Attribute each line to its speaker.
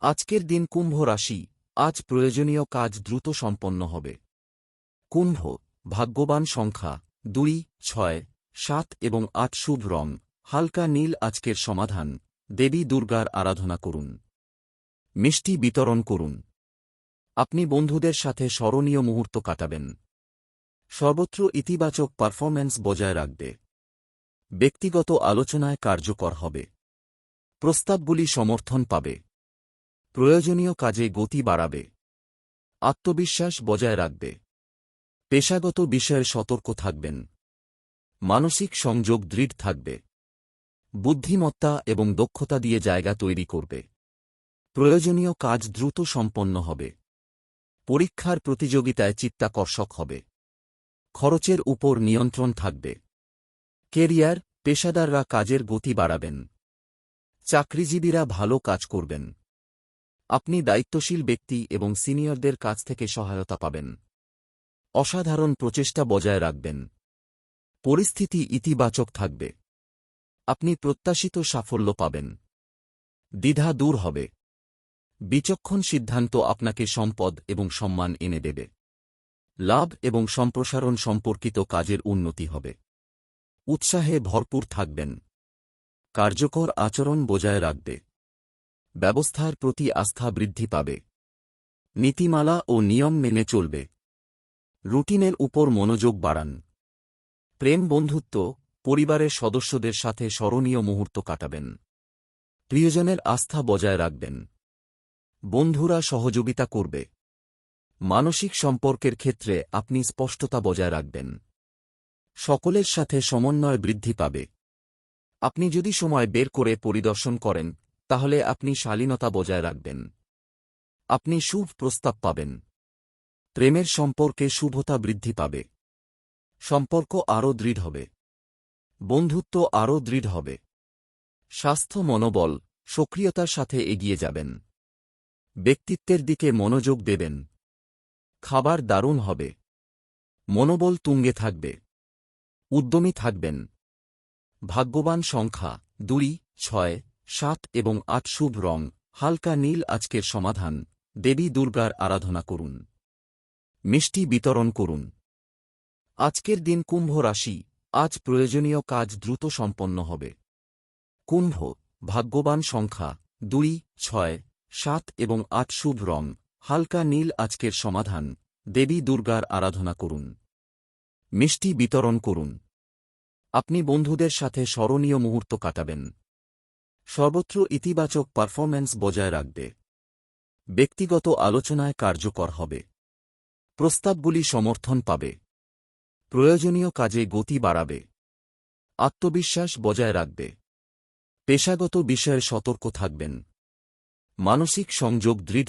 Speaker 1: আজকের দিন কুম্ভ রাশি, আজ প্রয়োজনীয় কাজ দ্রুত সম্পন্ন হবে। কুম্ভ, ভাগ্যবান সংখ্যা, দুই, ছয়, সাত এবং আট শুভ রং, হালকা নীল আজকের সমাধান, দেবী দুর্গার আরাধনা করুন। মিষ্টি বিতরণ করুন। আপনি বন্ধুদের সাথে স্মরণীয় মুহূর্ত কাটাবেন। সর্বত্র ইতিবাচক পারফরম্যান্স বজায় রাখবে। ব্যক্তিগত আলোচনায় কার্যকর হবে। প্রস্তাবগুলি সমর্থন পাবে। প্রয়োজনীয় কাজে গতি বাড়াবে। আত্মবিশ্বাস বজায় রাখবে। পেশাগত বিষয়ে সতর্ক থাকবেন। মানসিক সংযোগ দৃঢ় থাকবে। বুদ্ধিমত্তা এবং দক্ষতা দিয়ে জায়গা তৈরি করবে। প্রয়োজনীয় কাজ দ্রুত সম্পন্ন হবে। পরীক্ষার প্রতিযোগিতায় চিত্তাকর্ষক হবে। খরচের উপর নিয়ন্ত্রণ থাকবে। কেরিয়ার, পেশাদাররা কাজের গতি বাড়াবেন। চাকরিজীবীরা ভালো কাজ করবেন। আপনি দায়িত্বশীল ব্যক্তি এবং সিনিয়রদের কাছ থেকে সহায়তা পাবেন। অসাধারণ প্রচেষ্টা বজায় রাখবেন। পরিস্থিতি ইতিবাচক থাকবে। আপনি প্রত্যাশিত সাফল্য পাবেন। দ্বিধা দূর হবে। বিচক্ষণ সিদ্ধান্ত আপনাকে সম্পদ এবং সম্মান এনে দেবে। লাভ এবং সম্প্রসারণ সম্পর্কিত কাজের উন্নতি হবে। উৎসাহে ভরপুর থাকবেন। কার্যকর আচরণ বজায় রাখবে। ব্যবস্থার প্রতি আস্থা বৃদ্ধি পাবে। নীতিমালা ও নিয়ম মেনে চলবে। রুটিনের উপর মনোযোগ বাড়ান। প্রেম বন্ধুত্ব পরিবারের সদস্যদের সাথে স্মরণীয় মুহূর্ত কাটাবেন। প্রিয়জনের আস্থা বজায় রাখবেন। বন্ধুরা সহযোগিতা করবে। মানসিক সম্পর্কের ক্ষেত্রে আপনি স্পষ্টতা বজায় রাখবেন। সকলের সাথে সমন্বয় বৃদ্ধি পাবে। আপনি যদি সময় বের করে পরিদর্শন করেন তাহলে আপনি শালীনতা বজায় রাখবেন। আপনি শুভ প্রস্তাব পাবেন। প্রেমের সম্পর্কে শুভতা বৃদ্ধি পাবে। সম্পর্ক আরও দৃঢ় হবে। বন্ধুত্ব আরও দৃঢ় হবে। স্বাস্থ্য মনোবল, সক্রিয়তার সাথে এগিয়ে যাবেন। ব্যক্তিত্বের দিকে মনোযোগ দেবেন। খাবার দারুণ হবে। মনোবল তুঙ্গে থাকবে। উদ্যমী থাকবেন। ভাগ্যবান সংখ্যা দুই, ছয় সাত এবং আট শুভ রং। হালকা নীল আজকের সমাধান। দেবী দুর্গার আরাধনা করুন। মিষ্টি বিতরণ করুন। আজকের দিন কুম্ভ রাশি। আজ প্রয়োজনীয় কাজ দ্রুত সম্পন্ন হবে। কুম্ভ, ভাগ্যবান সংখ্যা। দুই, ছয়, সাত এবং আট শুভ রং। হালকা নীল আজকের সমাধান। দেবী দুর্গার আরাধনা করুন। মিষ্টি বিতরণ করুন। আপনি বন্ধুদের সাথে স্মরণীয় মুহূর্ত কাটাবেন। সর্বত্র ইতিবাচক পারফরম্যান্স বজায় রাখবে। ব্যক্তিগত আলোচনায় কার্যকর হবে। প্রস্তাবগুলি সমর্থন পাবে। প্রয়োজনীয় কাজে গতি বাড়াবে। আত্মবিশ্বাস বজায় রাখবে। পেশাগত বিষয়ে সতর্ক থাকবেন। মানসিক সংযোগ দৃঢ়